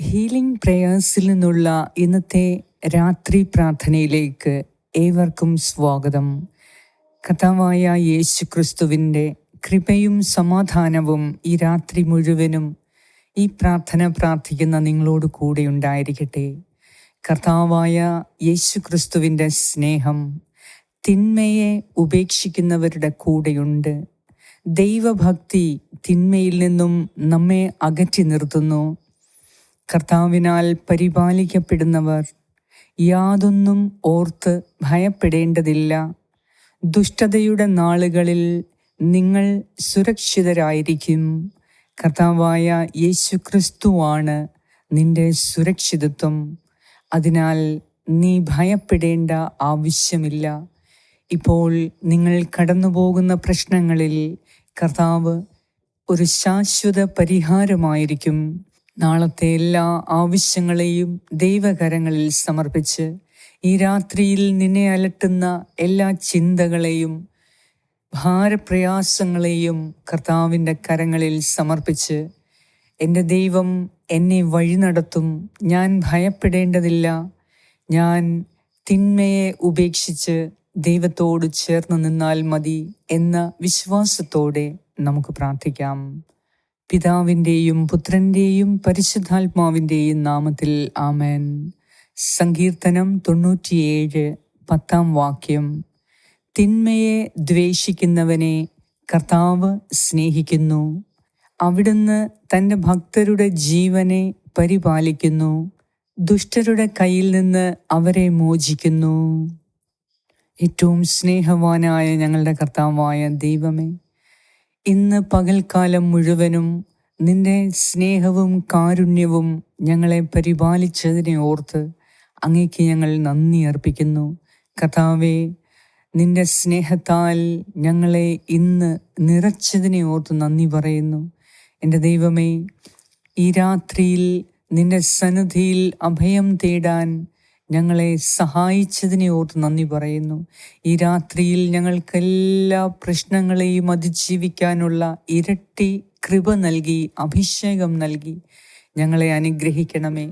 Healing പ്രേയേഴ്സിൽ നിന്നുള്ള ഇന്നത്തെ രാത്രി പ്രാർത്ഥനയിലേക്ക് ഏവർക്കും സ്വാഗതം. കഥാവായ യേശു ക്രിസ്തുവിന്റെ കൃപയും സമാധാനവും ഈ രാത്രി മുഴുവനും ഈ പ്രാർത്ഥന പ്രാർത്ഥിക്കുന്ന നിങ്ങളോട് കൂടെ ഉണ്ടായിരിക്കട്ടെ. കർത്താവായ യേശു ക്രിസ്തുവിന്റെ സ്നേഹം തിന്മയെ ഉപേക്ഷിക്കുന്നവരുടെ കൂടെയുണ്ട്. ദൈവഭക്തി തിന്മയിൽ നിന്നും നമ്മെ അകറ്റി നിർത്തുന്നു. കർത്താവിനാൽ പരിപാലിക്കപ്പെടുന്നവർ യാതൊന്നും ഓർത്ത് ഭയപ്പെടേണ്ടതില്ല. ദുഷ്ടതയുടെ നാളുകളിൽ നിങ്ങൾ സുരക്ഷിതരായിരിക്കും. കർത്താവായ യേശു ക്രിസ്തുവാണ് നിന്റെ സുരക്ഷിതത്വം. അതിനാൽ നീ ഭയപ്പെടേണ്ട ആവശ്യമില്ല. ഇപ്പോൾ നിങ്ങൾ കടന്നുപോകുന്ന പ്രശ്നങ്ങളിൽ കർത്താവ് ഒരു ശാശ്വത പരിഹാരമായിരിക്കും. നാളത്തെ എല്ലാ ആവശ്യങ്ങളെയും ദൈവകരങ്ങളിൽ സമർപ്പിച്ച് ഈ രാത്രിയിൽ നിന്നെ അലട്ടുന്ന എല്ലാ ചിന്തകളെയും ഭാരപ്രയാസങ്ങളെയും കർത്താവിന്റെ കരങ്ങളിൽ സമർപ്പിച്ച് എന്റെ ദൈവം എന്നെ വഴി നടത്തും. ഞാൻ ഭയപ്പെടേണ്ടതില്ല. ഞാൻ തിന്മയെ ഉപേക്ഷിച്ച് ദൈവത്തോട് ചേർന്ന് നിന്നാൽ മതി എന്ന വിശ്വാസത്തോടെ നമുക്ക് പ്രാർത്ഥിക്കാം. പിതാവിന്റെയും പുത്രന്റെയും പരിശുദ്ധാത്മാവിന്റെയും നാമത്തിൽ ആമേൻ. സങ്കീർത്തനം തൊണ്ണൂറ്റിയേഴ് പത്താം വാക്യം. തിന്മയെ ദ്വേഷിക്കുന്നവനെ കർത്താവ് സ്നേഹിക്കുന്നു. അവിടുന്ന് തന്റെ ഭക്തരുടെ ജീവനെ പരിപാലിക്കുന്നു. ദുഷ്ടരുടെ കയ്യിൽ നിന്ന് അവരെ മോചിക്കുന്നു. ഏറ്റവും സ്നേഹവാനായ ഞങ്ങളുടെ കർത്താവായ ദൈവമേ ഇന്ന് പകൽക്കാലം മുഴുവനും നിന്റെ സ്നേഹവും കാരുണ്യവും ഞങ്ങളെ പരിപാലിച്ചതിനെ ഓർത്ത് അങ്ങേക്ക് ഞങ്ങൾ നന്ദി അർപ്പിക്കുന്നു. കഥാവേ നിന്റെ സ്നേഹത്താൽ ഞങ്ങളെ ഇന്ന് നിറച്ചതിനെ ഓർത്ത് നന്ദി പറയുന്നു. എന്റെ ദൈവമേ ഈ രാത്രിയിൽ നിന്റെ സന്നിധിയിൽ അഭയം തേടാൻ ഞങ്ങളെ സഹായിച്ചതിനെ ഓർത്ത് നന്ദി പറയുന്നു. ഈ രാത്രിയിൽ ഞങ്ങൾക്കെല്ലാ പ്രശ്നങ്ങളെയും അതിജീവിക്കാനുള്ള ഇരട്ടി കൃപ നൽകി അഭിഷേകം നൽകി. ഞങ്ങളെ അനുഗ്രഹിക്കണമേ.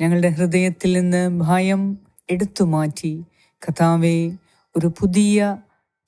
ഞങ്ങളുടെ ഹൃദയത്തിൽ നിന്ന് ഭയം എടുത്തു മാറ്റി. കഥാവെ ഒരു പുതിയ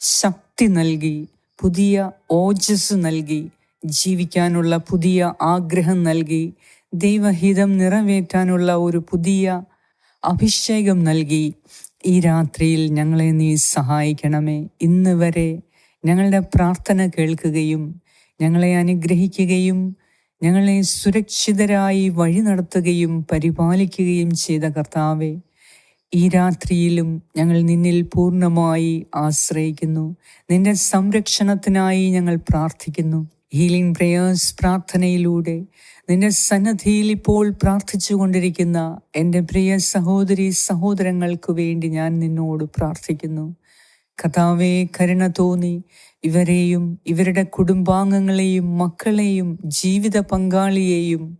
ശക്തി നൽകി പുതിയ ഓജസ് നൽകി ജീവിക്കാനുള്ള പുതിയ ആഗ്രഹം നൽകി ദൈവഹിതം നിറവേറ്റാനുള്ള ഒരു പുതിയ അഭിഷേകം നൽകി ഈ രാത്രിയിൽ ഞങ്ങളെ നീ സഹായിക്കണമേ. ഇന്ന് വരെ ഞങ്ങളുടെ പ്രാർത്ഥന കേൾക്കുകയും ഞങ്ങളെ അനുഗ്രഹിക്കുകയും ഞങ്ങളെ സുരക്ഷിതരായി വഴി നടത്തുകയും പരിപാലിക്കുകയും ചെയ്ത കർത്താവെ ഈ രാത്രിയിലും ഞങ്ങൾ നിന്നിൽ പൂർണമായി ആശ്രയിക്കുന്നു. നിന്റെ സംരക്ഷണത്തിനായി ഞങ്ങൾ പ്രാർത്ഥിക്കുന്നു. ഹീലിംഗ് പ്രേയേഴ്സ് പ്രാർത്ഥനയിലൂടെ നിന്റെ സന്നദ്ധിയിൽ ഇപ്പോൾ പ്രാർത്ഥിച്ചു കൊണ്ടിരിക്കുന്ന എന്റെ പ്രിയ സഹോദരി സഹോദരങ്ങൾക്ക് വേണ്ടി ഞാൻ നിന്നോട് പ്രാർത്ഥിക്കുന്നു. കഥാവേ കരുണ തോന്നി. ഇവരെയും ഇവരുടെ കുടുംബാംഗങ്ങളെയും മക്കളെയും ജീവിത പങ്കാളിയെയും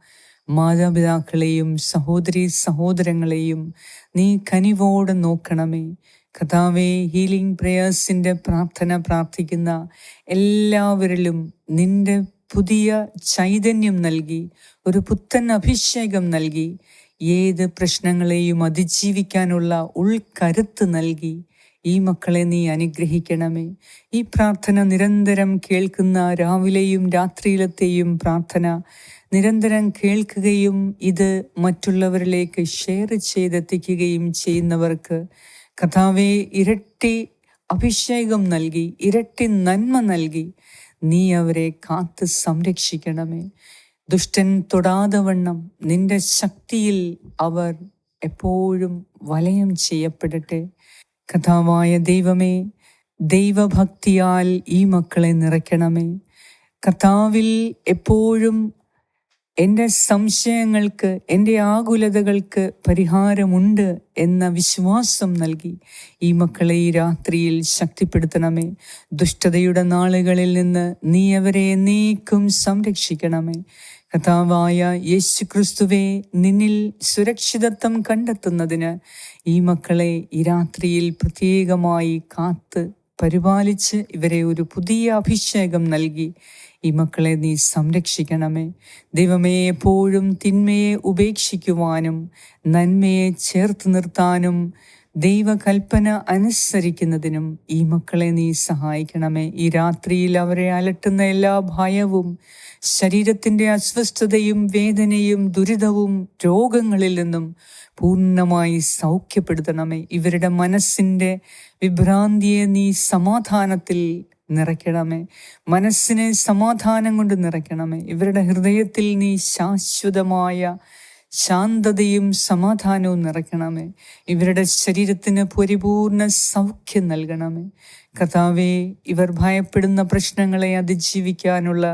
മാതാപിതാക്കളെയും സഹോദരി സഹോദരങ്ങളെയും നീ കനിവോടെ നോക്കണമേ. കഥാവെ ഹീലിംഗ് പ്രേയേഴ്സിന്റെ പ്രാർത്ഥന പ്രാർത്ഥിക്കുന്ന എല്ലാവരിലും നിന്റെ പുതിയ ചൈതന്യം നൽകി ഒരു പുത്തൻ അഭിഷേകം നൽകി ഏത് പ്രശ്നങ്ങളെയും അതിജീവിക്കാനുള്ള ഉൾക്കരുത്ത് നൽകി. ഈ മക്കളെ നീ അനുഗ്രഹിക്കണമേ. ഈ പ്രാർത്ഥന നിരന്തരം കേൾക്കുന്ന രാവിലെയും രാത്രിയിലത്തെയും പ്രാർത്ഥന നിരന്തരം കേൾക്കുകയും ഇത് മറ്റുള്ളവരിലേക്ക് ഷെയർ ചെയ്തെത്തിക്കുകയും ചെയ്യുന്നവർക്ക് കഥാവെ ഇരട്ടി അഭിഷേകം നൽകി ഇരട്ടി നന്മ നൽകി. നീ അവരെ കാത്ത് സംരക്ഷിക്കണമേ. ദുഷ്ടൻ തൊടാതെ വണ്ണം നിന്റെ ശക്തിയിൽ അവർ എപ്പോഴും വലയം ചെയ്യപ്പെടട്ടെ. കഥാവായ ദൈവമേ ദൈവഭക്തിയാൽ ഈ മക്കളെ നിറയ്ക്കണമേ. കഥാവിൽ എപ്പോഴും എന്റെ സംശയങ്ങൾക്ക് എന്റെ ആകുലതകൾക്ക് പരിഹാരമുണ്ട് എന്ന വിശ്വാസം നൽകി. ഈ മക്കളെ ഈ രാത്രിയിൽ ശക്തിപ്പെടുത്തണമേ. ദുഷ്ടതയുടെ നാളുകളിൽ നിന്ന് നീ അവരെ നീക്കും സംരക്ഷിക്കണമേ. കഥാവായ യേശു ക്രിസ്തുവെ നിന്നിൽ സുരക്ഷിതത്വം കണ്ടെത്തുന്നതിന് ഈ മക്കളെ ഈ രാത്രിയിൽ പ്രത്യേകമായി കാത്ത് പരിപാലിച്ച് ഇവരെ ഒരു പുതിയ അഭിഷേകം നൽകി. ഈ മക്കളെ നീ സംരക്ഷിക്കണമേ. ദൈവമേ എപ്പോഴും തിന്മയെ ഉപേക്ഷിക്കുവാനും നന്മയെ ചേർത്ത് നിർത്താനും ദൈവകൽപ്പന അനുസരിക്കുന്നതിനും ഈ മക്കളെ നീ സഹായിക്കണമേ. ഈ രാത്രിയിൽ അവരെ അലട്ടുന്ന എല്ലാ ഭയവും ശരീരത്തിന്റെ അസ്വസ്ഥതയും വേദനയും ദുരിതവും രോഗങ്ങളിൽ നിന്നും പൂർണമായി സൗഖ്യപ്പെടുത്തണമേ. ഇവരുടെ മനസ്സിന്റെ വിഭ്രാന്തിയെ നീ സമാധാനത്തിൽ നിറയ്ക്കണമേ. മനസ്സിനെ സമാധാനം കൊണ്ട് നിറയ്ക്കണമേ. ഇവരുടെ ഹൃദയത്തിൽ നീ ശാശ്വതമായ ശാന്തതയും സമാധാനവും നിറയ്ക്കണമേ. ഇവരുടെ ശരീരത്തിന് പരിപൂർണ സൗഖ്യം നൽകണമേ. കഥാവെ ഇവർ ഭയപ്പെടുന്ന പ്രശ്നങ്ങളെ അതിജീവിക്കാനുള്ള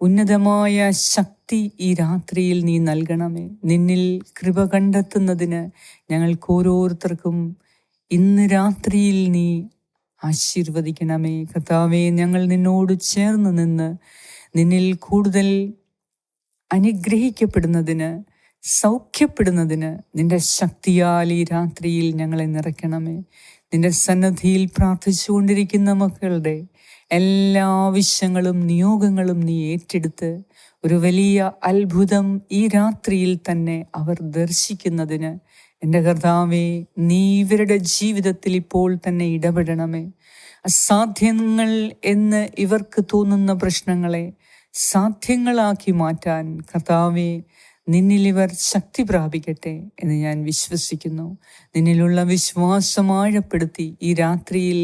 ഉന്നതമായ ശക്തി ഈ രാത്രിയിൽ നീ നൽകണമേ. നിന്നിൽ കൃപ കണ്ടെത്തുന്നതിന് ഞങ്ങൾക്ക് ഓരോരുത്തർക്കും ഇന്ന് രാത്രിയിൽ നീ ആശീർവദിക്കണമേ. കർത്താവെ ഞങ്ങൾ നിന്നോട് ചേർന്ന് നിന്ന് നിന്നിൽ കൂടുതൽ അനുഗ്രഹിക്കപ്പെടുന്നതിന് സൗഖ്യപ്പെടുന്നതിന് നിന്റെ ശക്തിയാൽ ഈ രാത്രിയിൽ ഞങ്ങളെ നിറയ്ക്കണമേ. നിന്റെ സന്നദ്ധിയിൽ പ്രാർത്ഥിച്ചുകൊണ്ടിരിക്കുന്ന മക്കളുടെ എല്ലാ ആവശ്യങ്ങളും നിയോഗങ്ങളും നീ ഏറ്റെടുത്ത് ഒരു വലിയ അത്ഭുതം ഈ രാത്രിയിൽ തന്നെ അവർ ദർശിക്കുന്നതിന് എന്റെ കർത്താവെ നീ ഇവരുടെ ജീവിതത്തിൽ ഇപ്പോൾ തന്നെ ഇടപെടണമേ. അസാധ്യങ്ങൾ എന്ന് ഇവർക്ക് തോന്നുന്ന പ്രശ്നങ്ങളെ സാധ്യങ്ങളാക്കി മാറ്റാൻ കർത്താവെ നിന്നിൽ ഇവർ ശക്തി പ്രാപിക്കട്ടെ എന്ന് ഞാൻ വിശ്വസിക്കുന്നു. നിന്നിലുള്ള വിശ്വാസം ആഴപ്പെടുത്തി ഈ രാത്രിയിൽ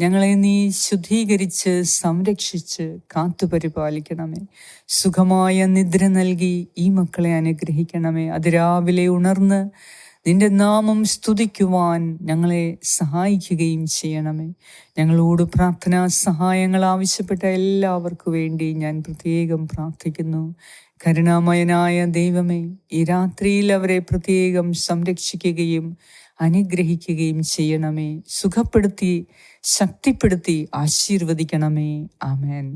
ഞങ്ങളെ നീ ശുദ്ധീകരിച്ച് സംരക്ഷിച്ച് കാത്തുപരിപാലിക്കണമേ സുഖമായ നിദ്ര നൽകി ഈ മക്കളെ അനുഗ്രഹിക്കണമേ. അത് രാവിലെ ഉണർന്ന് നിന്റെ നാമം സ്തുതിക്കുവാൻ ഞങ്ങളെ സഹായിക്കുകയും ചെയ്യണമേ. ഞങ്ങളോട് പ്രാർത്ഥനാ സഹായങ്ങൾ ആവശ്യപ്പെട്ട എല്ലാവർക്കു വേണ്ടി ഞാൻ പ്രത്യേകം പ്രാർത്ഥിക്കുന്നു. കരുണാമയനായ ദൈവമേ ഈ രാത്രിയിൽ അവരെ പ്രത്യേകം സംരക്ഷിക്കുകയും അനുഗ്രഹിക്കുകയും ചെയ്യണമേ. സുഖപ്പെടുത്തി ശക്തിപ്പെടുത്തി ആശീർവദിക്കണമേ. ആമേൻ.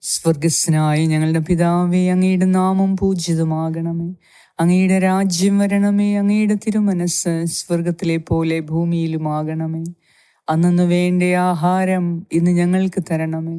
സ്വർഗസ്നായ ഞങ്ങളുടെ പിതാവേ അങ്ങയുടെ നാമം പൂജിതമാകണമേ. അങ്ങയുടെ രാജ്യം വരണമേ അങ്ങയുടെ തിരുമനസ് സ്വർഗത്തിലെ പോലെ ഭൂമിയിലുമാകണമേ. അന്നു വേണ്ട ആഹാരം ഇന്ന് ഞങ്ങൾക്ക് തരണമേ.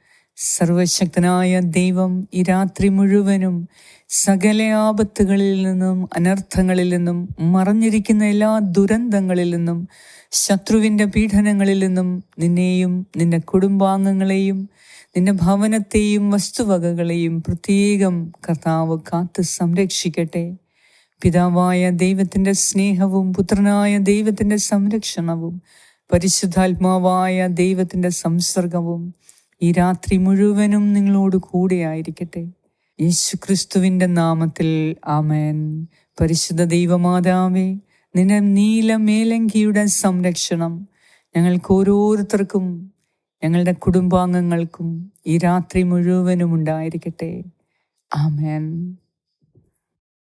സർവശക്തനായ ദൈവം ഈ രാത്രി മുഴുവനും സകല ആപത്തുകളിൽ നിന്നും അനർത്ഥങ്ങളിൽ നിന്നും മറഞ്ഞിരിക്കുന്ന എല്ലാ ദുരന്തങ്ങളിൽ നിന്നും ശത്രുവിന്റെ പീഡനങ്ങളിൽ നിന്നും നിന്നെയും നിന്റെ കുടുംബാംഗങ്ങളെയും നിന്റെ ഭവനത്തെയും വസ്തുവകകളെയും പ്രത്യേകം കർത്താവ് കാത്ത് സംരക്ഷിക്കട്ടെ. പിതാവായ ദൈവത്തിന്റെ സ്നേഹവും പുത്രനായ ദൈവത്തിന്റെ സംരക്ഷണവും പരിശുദ്ധാത്മാവായ ദൈവത്തിന്റെ സംസർഗവും ഈ രാത്രി മുഴുവനും നിങ്ങളോട് കൂടെയായിരിക്കട്ടെ യേശു ക്രിസ്തുവിന്റെ നാമത്തിൽ ആമേൻ. പരിശുദ്ധ ദൈവമാതാവേ നിന്റെ നീല മേലങ്കിയുടെ സംരക്ഷണം ഞങ്ങൾക്ക് ഓരോരുത്തർക്കും ഞങ്ങളുടെ കുടുംബാംഗങ്ങൾക്കും ഈ രാത്രി മുഴുവനും ഉണ്ടായിരിക്കട്ടെ. ആമേൻ.